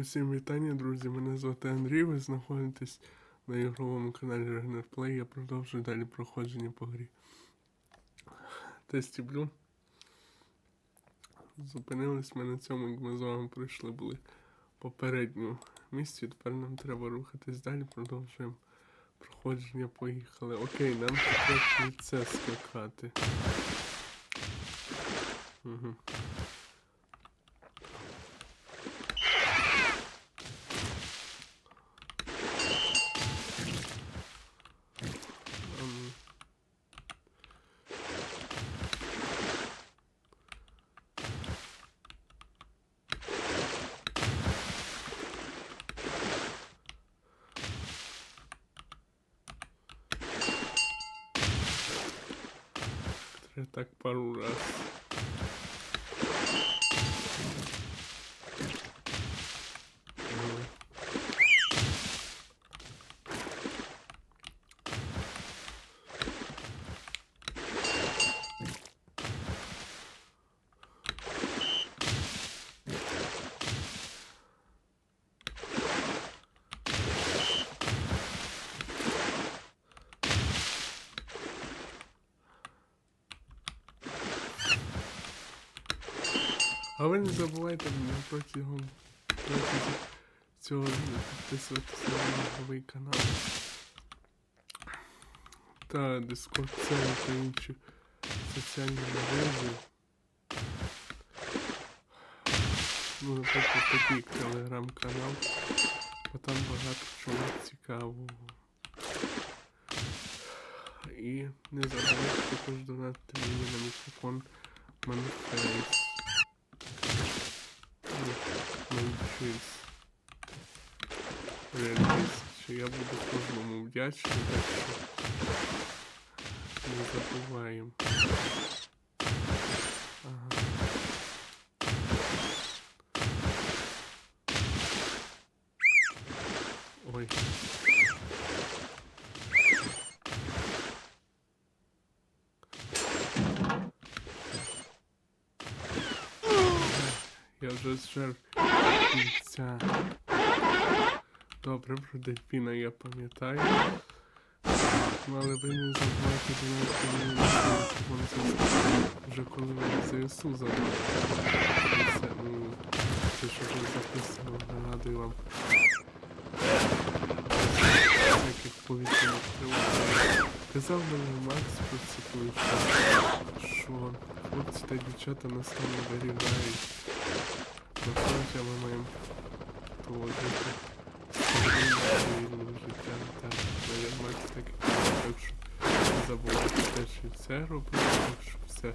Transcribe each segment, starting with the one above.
Усім вітання, друзі. Мене звати Андрій. Ви знаходитесь на ігровому каналі Ragnar Play. Я продовжую далі проходження по грі. Тесті Блю. Зупинились ми на цьому, як ми з вами пройшли були попередню місці. Тепер нам треба рухатись далі, продовжуємо проходження. Поїхали. Окей, нам треба це скакати. Угу. Так пару раз. А ви не забувайте протягом цього підписуватися на новий канал. Та сервер та інші соціальні мережі. Ну, наприклад, такий телеграм-канал, бо там багато чого цікавого. І не забувайте також донатити мені на мікрофон Манфейс. Реаліст, що я буду кожному вдячний, так що не забуваємо. Ой. Я вже зжер кінця. Добре, про дельфіна я пам'ятаю. Але ви не забувайте донати мені на вже коли ви ЗСУ забрали. Це, що вже записував, нагадую вам. Яких повітряних тривог. Казав мені Макс про це колись, що хлопці та дівчата нас там вирівняють. Насправді ми маємо поводити цивільне життя. Так, я Макс так і казав, що це робити, так що все.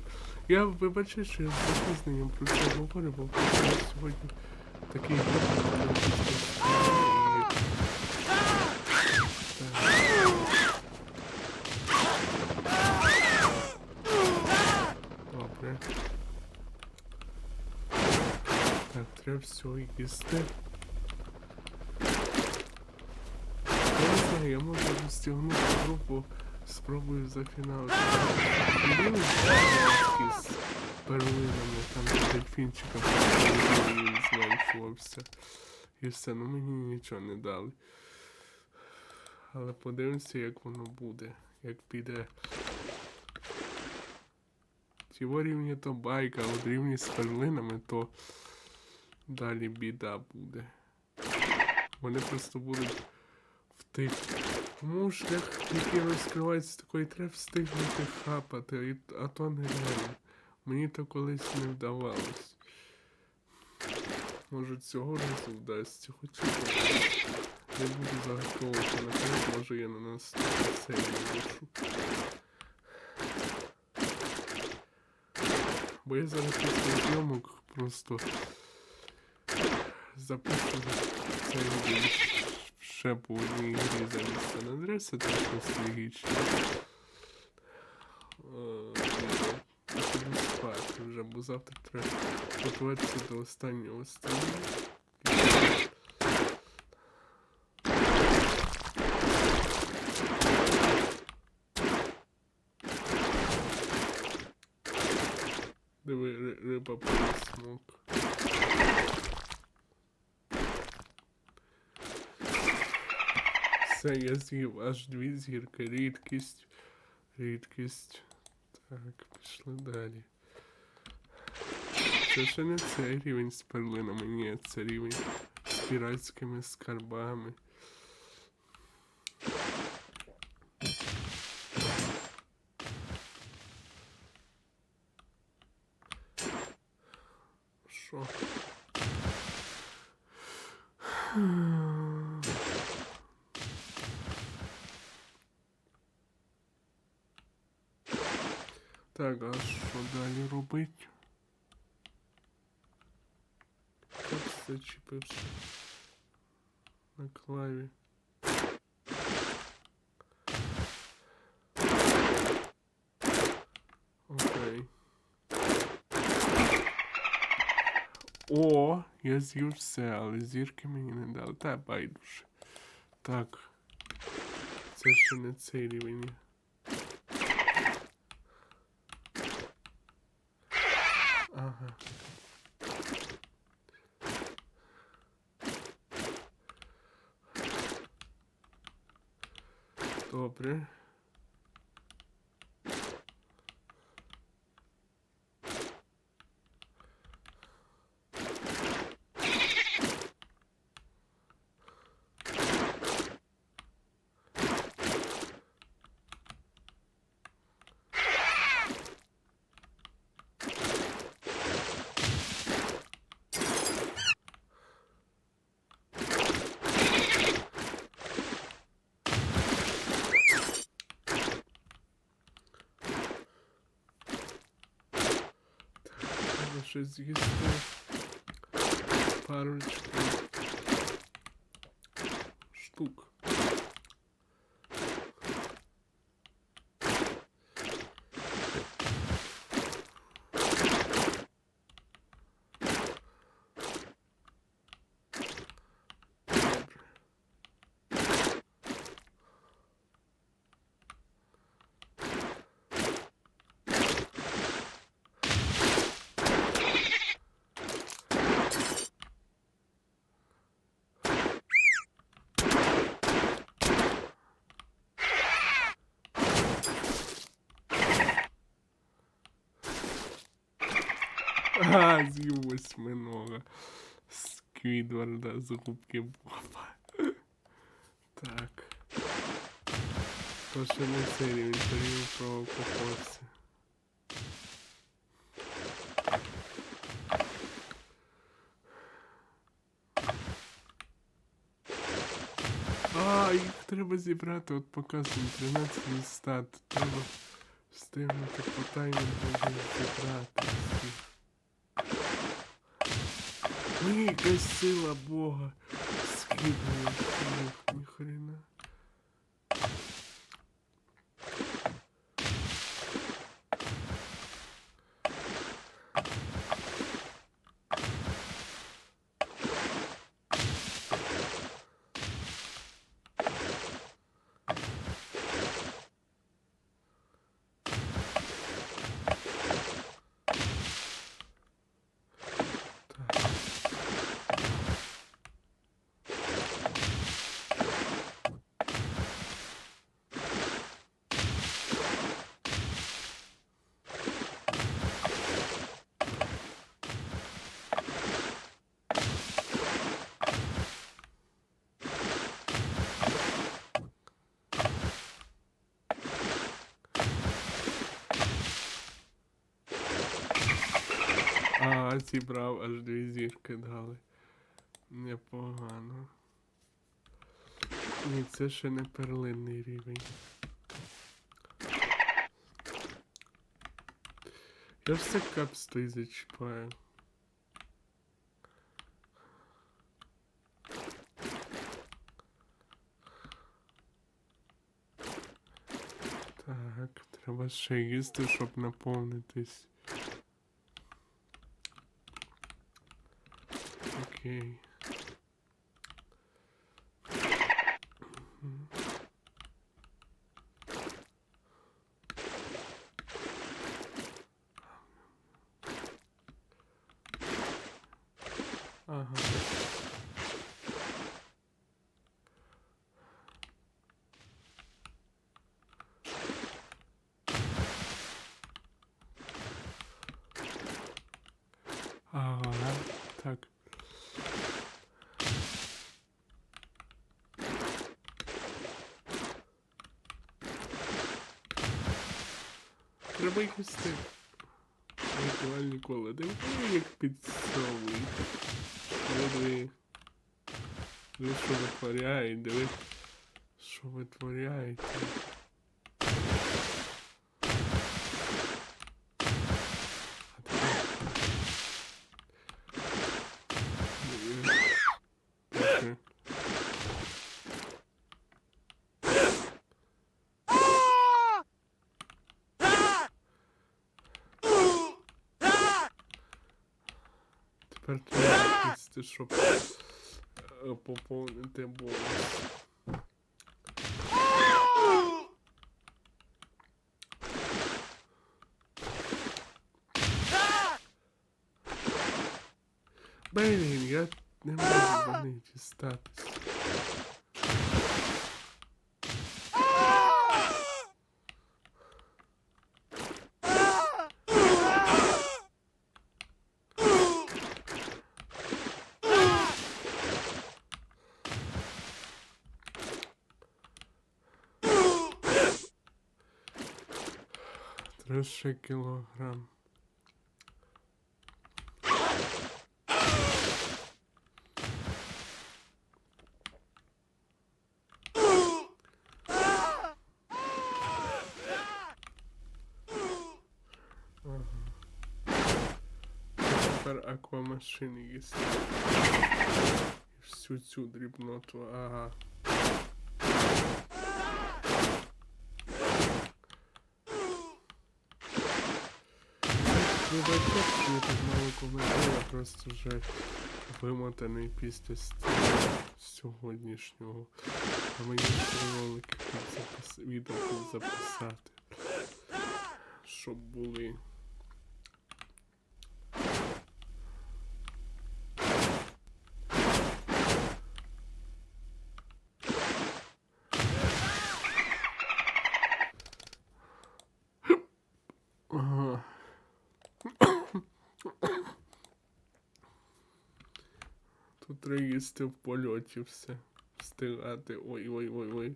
Я вибачаю, що я з запізненням про це говорю, бо сьогодні такий Все їсти. Я можу розтягнути групу, спробую зафіналити. Білий з перлинами, там з дельфінчиком зменшувався. І все, ну мені нічого не дали. Але подивимося, як воно буде, як піде. Ті рівні то байка, а от рівні з перлинами, то далі біда буде. Вони просто будуть в тих мушлях, які розкриваються такої треба встигнути хапати, а то нереально. Мені то колись не вдавалось. Може цього разу вдасться, хоча не буду заготовувати наперед, може я на нас серію лишу. Бо я зараз після зйомок просто запишу цей відео ще по одній грі замість Сан Андреса, так ностальгічно. Е, Я піду спати вже, бо завтра треба готуватися до останнього стріму. Диви, риба смок. Все, я з'їв аж дві зірки. Рідкість. Рідкість. Так, пішли далі. Це ще не цей рівень з перлинами, ні, це рівень з піратськими скарбами. Що? Так, а що далі робить? Як зачепився на клаві. Окей. О, я з'їв все, але зірки мені не дали. Та байдуже. Так. Це ще не цей рівень. Добре. przez 20 paru czy А, з'їв восьминога. Сквідварда з губки Боба. Так. То ще не цей рівень, то рівень правопоходця. А, їх треба зібрати, от показуємо 13 стат. Треба встигнути по таймінгу зібрати Мені якась сила Бога скидує. Ні, ніхрена. Так. А, зібрав аж дві зірки дали. Непогано. Ні, це ще не перлинний рівень. Я все капсти зачіпаю. Так, треба ще їсти, щоб наповнитись. Окей. Ага. Ага, так. Треба якось так. Ритуальні кола. Диви, як підсовують. Диви. Диви, що витворяють, диви, що витворяють. А їсти, щоб е, поповнити бонус. Блін, я не можу до неї дістатись. Тридцять кілограм. Тепер аквамашини їсти. Всю цю дрібноту, ага. Що я так мало коментую, я просто вже вимотаний після сьогоднішнього. А мені ролики тут запис... відео записати. Щоб були. Ага. Тут треба їсти в польоті все. Встигати. Ой, ой, ой, ой.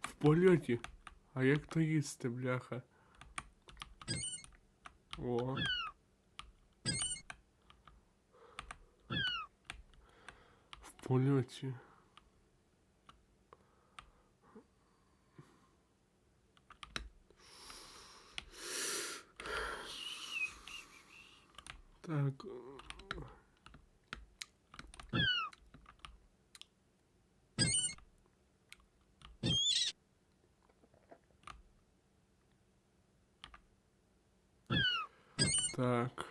В польоті. А як то їсти, бляха? О. В польоті. Так. Так.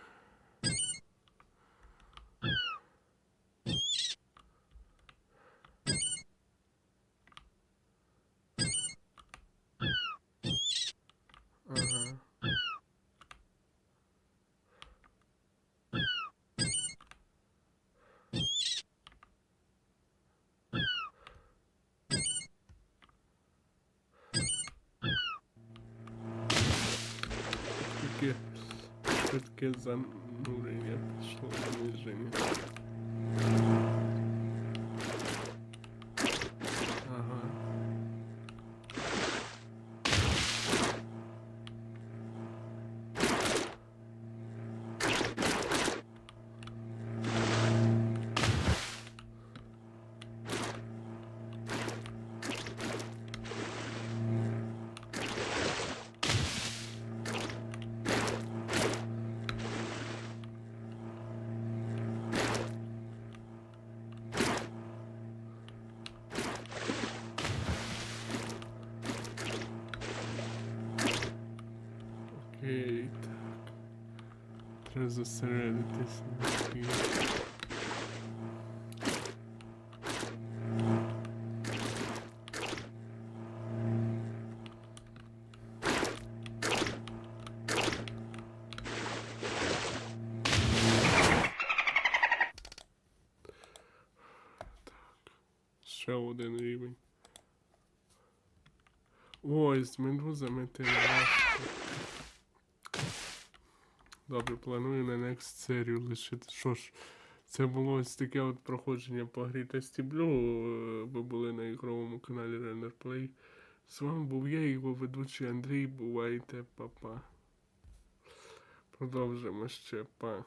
швидке занурення пішло заниження. Окей, так. Треба зосередитись на. Ще один рівень. Ой, з ти важко. Добре, планую на next серію лишити. Що ж, це було ось таке от проходження по грі та е, Ви були на ігровому каналі Runner Play. З вами був я, його ведучий Андрій. Бувайте, папа. Продовжимо ще, па.